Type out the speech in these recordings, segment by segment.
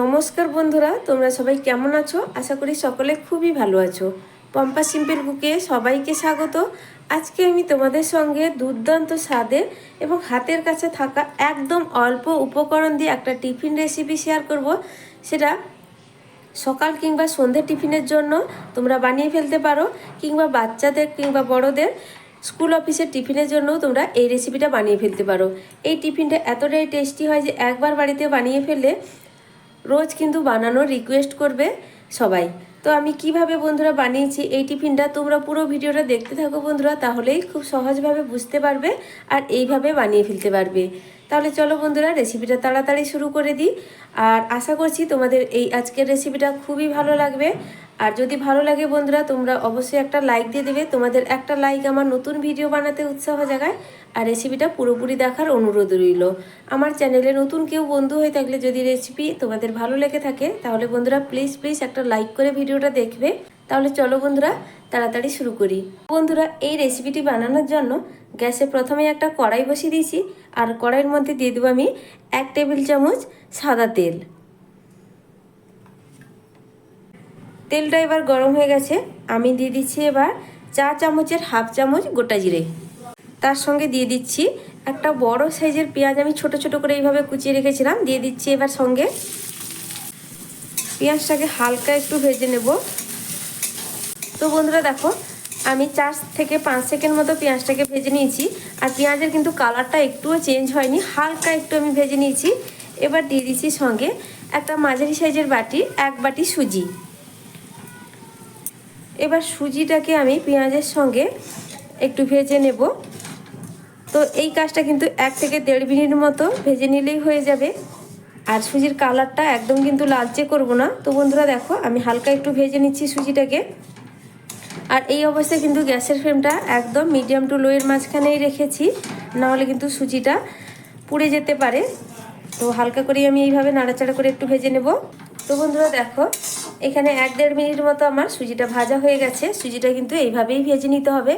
নমস্কার বন্ধুরা, তোমরা সবাই কেমন আছো? আশা করি সকলে খুবই ভালো আছো। পম্পা সিম্পল বুকে সবাইকে স্বাগত। আজকে আমি তোমাদের সঙ্গে দুর্দান্ত স্বাদের এবং হাতের কাছে থাকা একদম অল্প উপকরণ দিয়ে একটা টিফিন রেসিপি শেয়ার করব। সেটা সকাল কিংবা সন্ধ্যে টিফিনের জন্য তোমরা বানিয়ে ফেলতে পারো, কিংবা বাচ্চাদের কিংবা বড়দের স্কুল অফিসের টিফিনের জন্যও তোমরা এই রেসিপিটা বানিয়ে ফেলতে পারো। এই টিফিনটা এতটাই টেস্টি হয় যে একবার বাড়িতে বানিয়ে ফেললে রোজ কিন্তু বানানোর রিকোয়েস্ট করবে সবাই। তো আমি কীভাবে বন্ধুরা বানিয়েছি এই টিফিনটা তোমরা পুরো ভিডিওটা দেখতে থাকো বন্ধুরা, তাহলেই খুব সহজভাবে বুঝতে পারবে আর এইভাবে বানিয়ে ফেলতে পারবে। তাহলে চলো বন্ধুরা রেসিপিটা তাড়াতাড়ি শুরু করে দিই। আর আশা করছি তোমাদের এই আজকের রেসিপিটা খুবই ভালো লাগবে। আর যদি ভালো লাগে বন্ধুরা, তোমরা অবশ্যই একটা লাইক দিয়ে দেবে। তোমাদের একটা লাইক আমার নতুন ভিডিও বানাতে উৎসাহ জাগায়। আর রেসিপিটা পুরোপুরি দেখার অনুরোধ রইল। আমার চ্যানেলে নতুন কেউ বন্ধু হয়ে থাকলে যদি রেসিপি তোমাদের ভালো লেগে থাকে, তাহলে বন্ধুরা প্লিজ প্লিজ একটা লাইক করে ভিডিওটা দেখবে। তাহলে চলো বন্ধুরা, তাড়াতাড়ি শুরু করি। বন্ধুরা, এই রেসিপিটি বানানোর জন্য গ্যাসে প্রথমে একটা কড়াই বসিয়ে দিয়েছি। আর কড়াইয়ের মধ্যে দিয়ে দেবো আমি এক টেবিল চামচ সাদা তেল। তেলটা এবার গরম হয়ে গেছে। আমি দিয়ে দিচ্ছি এবার চা চামচের হাফ চামচ গোটা জিরে। তার সঙ্গে দিয়ে দিচ্ছি একটা বড় সাইজের পেঁয়াজ। আমি ছোট ছোট করে এইভাবে কুচিয়ে রেখেছিলাম। দিয়ে দিচ্ছি এবার সঙ্গে পেঁয়াজটাকে হালকা একটু ভেজে নেব। তো বন্ধুরা দেখো আমি চার থেকে পাঁচ সেকেন্ড মতো পেঁয়াজটাকে ভেজে নিয়েছি। আর পেঁয়াজের কিন্তু কালারটা একটুও চেঞ্জ হয়নি, হালকা একটু আমি ভেজে নিয়েছি। এবার দিয়ে দিচ্ছি সঙ্গে একটা মাঝারি সাইজের বাটি, এক বাটি সুজি। এবার সুজিটাকে আমি পেঁয়াজের সঙ্গে একটু ভেজে নেব। তো এই কাজটা কিন্তু এক থেকে দেড় মিনিট মতো ভেজে নিলেই হয়ে যাবে। আর সুজির কালারটা একদম কিন্তু লালচে করব না। তো বন্ধুরা দেখো, আমি হালকা একটু ভেজে নিচ্ছি সুজিটাকে। আর এই অবস্থায় কিন্তু গ্যাসের ফ্লেমটা একদম মিডিয়াম টু লোয়ের মাঝখানেই রেখেছি। নাহলে কিন্তু সুজিটা পুড়ে যেতে পারে। তো হালকা করে আমি এইভাবে নাড়াচাড়া করে একটু ভেজে নেব। তো বন্ধুরা দেখো, এখানে এক দেড় মিনিট মতো আমার সুজিটা ভাজা হয়ে গেছে। সুজিটা কিন্তু এইভাবেই ভেজে নিতে হবে।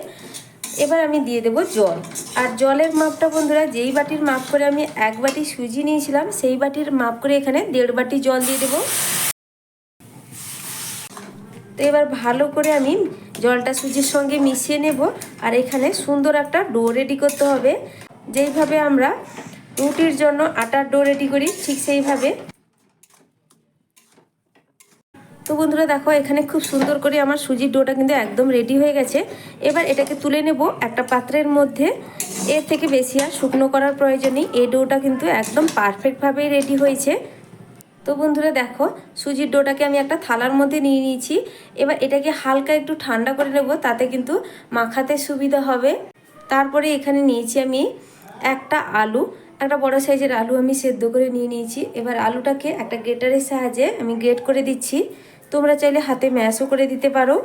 এবার আমি দিয়ে দেব জল। আর জলের মাপটা বন্ধুরা, যেই বাটির মাপ করে আমি এক বাটি সুজি নিয়েছিলাম, সেই বাটির মাপ করে এখানে দেড় বাটি জল দিয়ে দেবো। তো এবার ভালো করে আমি জলটা সুজির সঙ্গে মিশিয়ে নেব। আর এখানে সুন্দর একটা ডো রেডি করতে হবে। যেইভাবে আমরা রুটির জন্য আটার ডো রেডি করি, ঠিক সেইভাবে। তো বন্ধুরা দেখো, এখানে খুব সুন্দর করে আমার সুজির ডোটা কিন্তু একদম রেডি হয়ে গেছে। এবার এটাকে তুলে নেব একটা পাত্রের মধ্যে। এর থেকে বেশি আর শুকনো করার প্রয়োজন এই ডোটা কিন্তু একদম পারফেক্টভাবেই রেডি হয়েছে। তো বন্ধুরা দেখো, সুজির ডোটাকে আমি একটা থালার মধ্যে নিয়ে নিয়েছি। এবার এটাকে হালকা একটু ঠান্ডা করে নেব, তাতে কিন্তু মাখাতে সুবিধা হবে। তারপরে এখানে নিয়েছি আমি একটা আলু, একটা বড় সাইজের আলু আমি সেদ্ধ করে নিয়ে নিয়েছি। এবার আলুটাকে একটা গ্রেটারের সাহায্যে আমি গ্রেট করে দিচ্ছি। তোমরা চাইলে হাতে ম্যাশও করে দিতে পারো।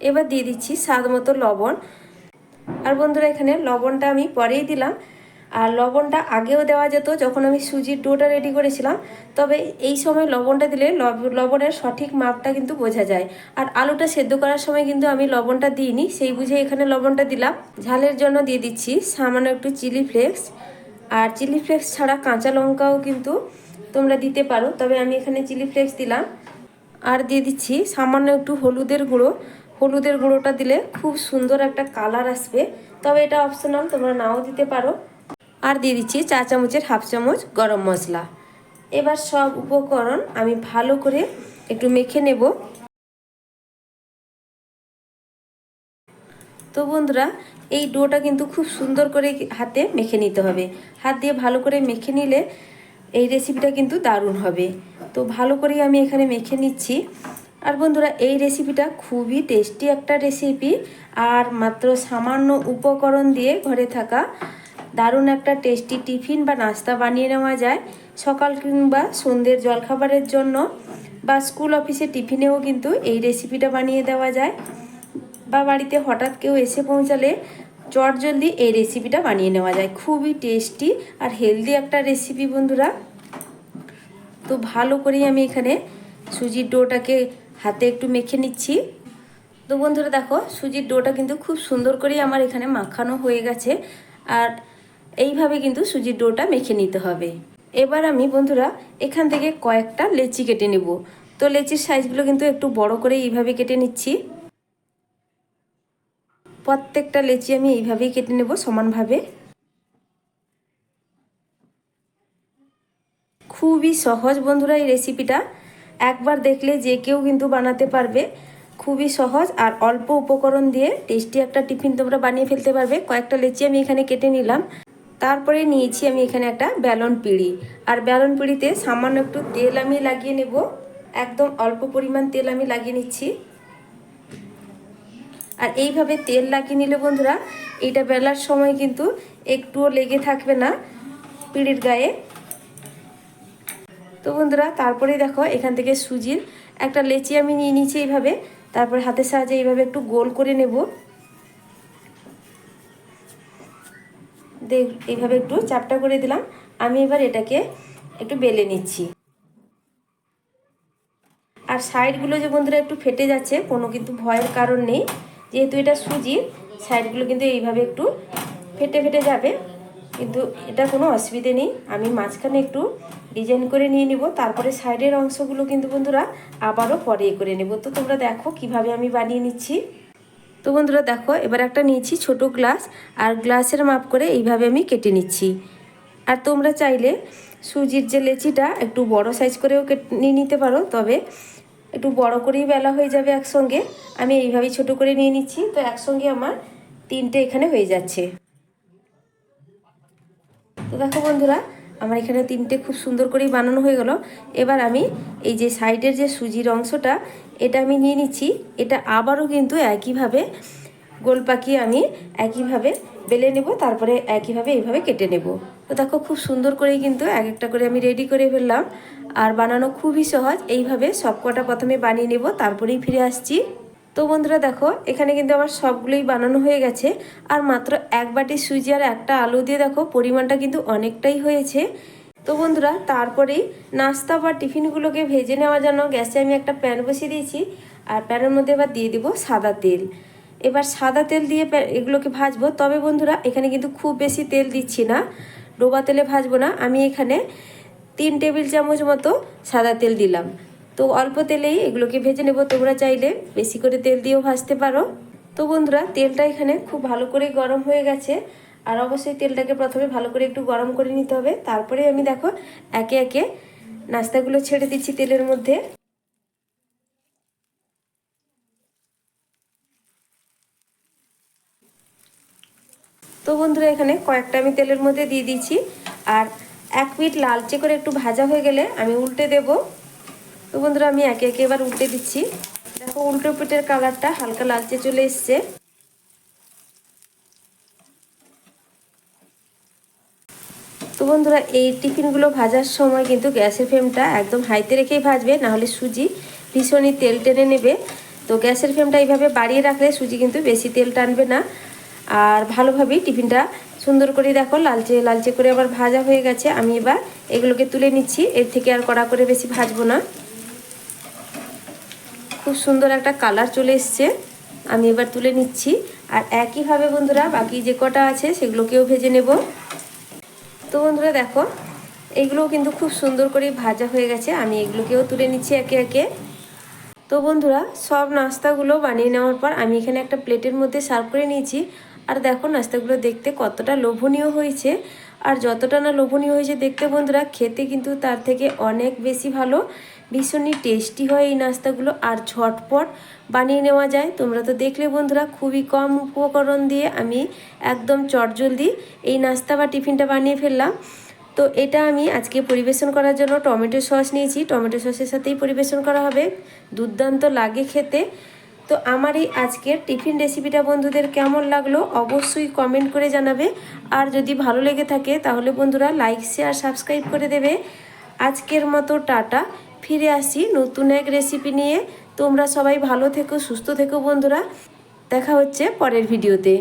এবার দিয়ে দিচ্ছি স্বাদ মতো লবণ। আর বন্ধুরা এখানে লবণটা আমি পরেই দিলাম। আর লবণটা আগেও দেওয়া যেত যখন আমি সুজির ডোটা রেডি করেছিলাম। তবে এই সময় লবণটা দিলে লবণের সঠিক মাপটা কিন্তু বোঝা যায়। আর আলুটা সেদ্ধ করার সময় কিন্তু আমি লবণটা দিইনি, সেই বুঝে এখানে লবণটা দিলাম। ঝালের জন্য দিয়ে দিচ্ছি সামান্য একটু চিলি ফ্লেক্স আর চিলি ফ্লেক্স ছাড়া কাঁচা লঙ্কাও কিন্তু তোমরা দিতে পারো, তবে আমি এখানে চিলি ফ্লেক্স দিলাম। আর দিয়ে দিচ্ছি সামান্য একটু হলুদের গুঁড়ো। হলুদের গুঁড়োটা দিলে খুব সুন্দর একটা কালার আসবে। তবে এটা অপশনাল তোমরা নাও দিতে পারো। আর দিয়ে দিচ্ছি চা চামচের হাফ চামচ গরম মশলা। এবার সব উপকরণ আমি ভালো করে একটু মেখে নেব। তো বন্ধুরা, এই ডোটা কিন্তু খুব সুন্দর করে হাতে মেখে নিতে হবে। হাত দিয়ে ভালো করে মেখে নিলে এই রেসিপিটা কিন্তু দারুণ হবে। তো ভালো করেই আমি এখানে মেখে নিচ্ছি। আর বন্ধুরা, এই রেসিপিটা খুবই টেস্টি একটা রেসিপি আর মাত্র সামান্য উপকরণ দিয়ে ঘরে থাকা দারুণ একটা টেস্টি টিফিন বা নাস্তা বানিয়ে নেওয়া যায়। সকাল কিংবা সন্ধ্যের জলখাবারের জন্য বা স্কুল অফিসে টিফিনেও কিন্তু এই রেসিপিটা বানিয়ে দেওয়া যায়। বা বাড়িতে হঠাৎ কেউ এসে পৌঁছালে চট জলদি এই রেসিপিটা বানিয়ে নেওয়া যায়। খুবই টেস্টি আর হেলদি একটা রেসিপি বন্ধুরা। তো ভালো করেই আমি এখানে সুজির ডোটাকে হাতে একটু মেখে নিচ্ছি। তো বন্ধুরা দেখো, সুজির ডোটা কিন্তু খুব সুন্দর করেই আমার এখানে মাখানো হয়ে গেছে। আর এইভাবে কিন্তু সুজির ডোটা মেখে নিতে হবে। এবার আমি বন্ধুরা এখান থেকে কয়েকটা লেচি কেটে নেব। তো লেচির সাইজগুলো কিন্তু একটু বড় করে এইভাবে কেটে নিচ্ছি। প্রত্যেকটা লেচি আমি এইভাবেই কেটে নেব সমানভাবে। খুবই সহজ বন্ধুরা এই রেসিপিটা। একবার দেখলে যে কেউ কিন্তু বানাতে পারবে। খুবই সহজ আর অল্প উপকরণ দিয়ে টেস্টি একটা টিফিন তোমরা বানিয়ে ফেলতে পারবে। কয়েকটা লেচি আমি এখানে কেটে নিলাম। তারপরে নিয়েছি আমি এখানে একটা ব্যালন পিঁড়ি। আর ব্যালন পিঁড়িতে সামান্য একটু তেল আমি লাগিয়ে নেব। একদম অল্প পরিমাণ তেল আমি লাগিয়ে নিচ্ছি। আর এইভাবে তেল লাগিয়ে নিলে বন্ধুরা এটা বেলার সময় কিন্তু একটুও লেগে থাকবে না পিড়ির গায়ে। তো বন্ধুরা, তারপরে দেখো এখান থেকে সুজির একটা লেচি আমি নিয়ে নিচ্ছি এইভাবে। তারপরে হাতের সাহায্যে এইভাবে একটু গোল করে নেব। এইভাবে একটু চাপটা করে দিলাম। আমি এবার এটাকে একটু বেলে নিচ্ছি। আর সাইডগুলো যে বন্ধুরা একটু ফেটে যাচ্ছে, কোনো কিন্তু ভয়ের কারণ নেই। যেহেতু এটা সুজির সাইডগুলো কিন্তু এইভাবে একটু ফেটে ফেটে যাবে। কিন্তু এটা কোনো অসুবিধে নেই। আমি মাঝখানে একটু ডিজাইন করে নিয়ে নিব। তারপরে সাইডের অংশগুলো কিন্তু বন্ধুরা আবারও পরে করে নেব। তো তোমরা দেখো কীভাবে আমি বানিয়ে নিচ্ছি। তো বন্ধুরা দেখো, এবার একটা নিয়েছি ছোট গ্লাস, আর গ্লাসের মাপ করে এইভাবে আমি কেটে নিচ্ছি। আর তোমরা চাইলে সুজির যে লেচিটা, একটু বড় সাইজ করেও নিয়ে নিতে পারো, তবে একটু বড় করেই বেলা হয়ে যাবে একসঙ্গে। আমি এইভাবেই ছোট করে নিয়ে নিচ্ছি, তো একসঙ্গে আমার তিনটে এখানে হয়ে যাচ্ছে। তো দেখো বন্ধুরা, আমার এখানে তিনটে খুব সুন্দর করেই বানানো হয়ে গেল। এবার আমি এই যে সাইডের যে সুজির অংশটা এটা আমি নিয়ে নিচ্ছি। এটা আবারও কিন্তু একইভাবে গোল পাকিয়ে আমি একইভাবে বেলে নেব, তারপরে একইভাবে এইভাবে কেটে নেব। তো দেখো খুব সুন্দর করেই কিন্তু এক একটা করে আমি রেডি করে ফেললাম। আর বানানো খুবই সহজ, এইভাবে সব কটা প্রথমে বানিয়ে নেব, তারপরেই ফিরে আসছি। তো বন্ধুরা দেখো, এখানে কিন্তু আমার সবগুলোই বানানো হয়ে গেছে। আর মাত্র এক বাটি সুজি আর একটা আলু দিয়ে দেখো, পরিমাণটা কিন্তু অনেকটাই হয়েছে। তো বন্ধুরা, তারপরেই নাস্তা বা টিফিনগুলোকে ভেজে নেওয়ার জন্য গ্যাসে আমি একটা প্যান বসিয়ে দিয়েছি। আর প্যানের মধ্যে এবার দিয়ে দিব সাদা তেল। এবার সাদা তেল দিয়ে এগুলোকে ভাজবো। তবে বন্ধুরা, এখানে কিন্তু খুব বেশি তেল দিচ্ছি না। ডোবা তেলে ভাজবো না। আমি এখানে তিন টেবিল চামচ মতো সাদা তেল দিলাম। তো অল্প তেলেই এগুলোকে ভেজে নেব। তোমরা চাইলে বেশি করে তেল দিয়েও ভাজতে পারো। তো বন্ধুরা, তেলটা এখানে খুব ভালো করে গরম হয়ে গেছে। আর অবশ্যই তেলটাকে প্রথমে ভালো করে একটু গরম করে নিতে হবে। তারপরে আমি দেখো একে একে নাস্তাগুলো ছেড়ে দিচ্ছি তেলের মধ্যে। তো বন্ধুরা, এখানে কয়েকটা আমি তেলের মধ্যে দিয়ে দিচ্ছি। আর এক মিনিট লালচে করে একটু ভাজা হয়ে গেলে আমি উল্টে দেব। তো বন্ধুরা, আমি একে একে এবার উল্টে দিচ্ছি। দেখো, উল্টো পিঠের কালারটা হালকা লালচে চলে এসছে। বন্ধুরা, এই টিফিনগুলো ভাজার সময় কিন্তু গ্যাসের ফ্লেমটা একদম হাইতে রেখেই ভাজবে, নাহলে সুজি ভীষণই তেল টেনে নেবে। তো গ্যাসের ফ্লেমটা এইভাবে বাড়িয়ে রাখলে সুজি কিন্তু বেশি তেল টানবে না। আর ভালোভাবেই টিফিনটা সুন্দর করে দেখো, লালচে লালচে করে আবার ভাজা হয়ে গেছে। আমি এবার এগুলোকে তুলে নিচ্ছি, এর থেকে আর কড়া করে বেশি ভাজবো না। খুব সুন্দর একটা কালার চলে এসছে, আমি এবার তুলে নিচ্ছি। আর একইভাবে বন্ধুরা, বাকি যে কটা আছে সেগুলোকেও ভেজে নেব। তো বন্ধুরা দেখো এইগুলোও কিন্তু খুব সুন্দর করে ভাজা হয়ে গেছে। আমি এগুলোকেও তুলে নিচ্ছি একে একে। তো বন্ধুরা, সব নাস্তাগুলো বানিয়ে নেওয়ার পর আমি এখানে একটা প্লেটের মধ্যে সার্ভ করে নিয়েছি। আর দেখো, নাস্তাগুলো দেখতে কতটা লোভনীয় হয়েছে। আর যতটা না লোভনীয় হয়েছে দেখতে বন্ধুরা, খেতে কিন্তু তার থেকে অনেক বেশি ভালো। ভীষণই টেস্টি হয় এই নাস্তাগুলো আর ঝটপট বানিয়ে নেওয়া যায়। তোমরা তো দেখলে বন্ধুরা, খুবই কম উপকরণ দিয়ে আমি একদম চটজলদি এই নাস্তা বা টিফিনটা বানিয়ে ফেললাম। তো এটা আমি আজকে পরিবেশন করার জন্য টমেটো সস নিয়েছি। টমেটো সসের সাথেই পরিবেশন করা হবে। দুর্দান্ত লাগে খেতে। তো আমার এই আজকের টিফিন রেসিপিটা বন্ধুদের কেমন লাগল অবশ্যই কমেন্ট করে জানাবে। আর যদি ভালো লেগে থাকে তাহলে বন্ধুরা লাইক শেয়ার সাবস্ক্রাইব করে দেবে। আজকের মতো টাটা। ফিরে আসি নতুন এক রেসিপি নিয়ে। তোমরা সবাই ভালো থেকো, সুস্থ থেকো বন্ধুরা। দেখা হচ্ছে পরের ভিডিওতে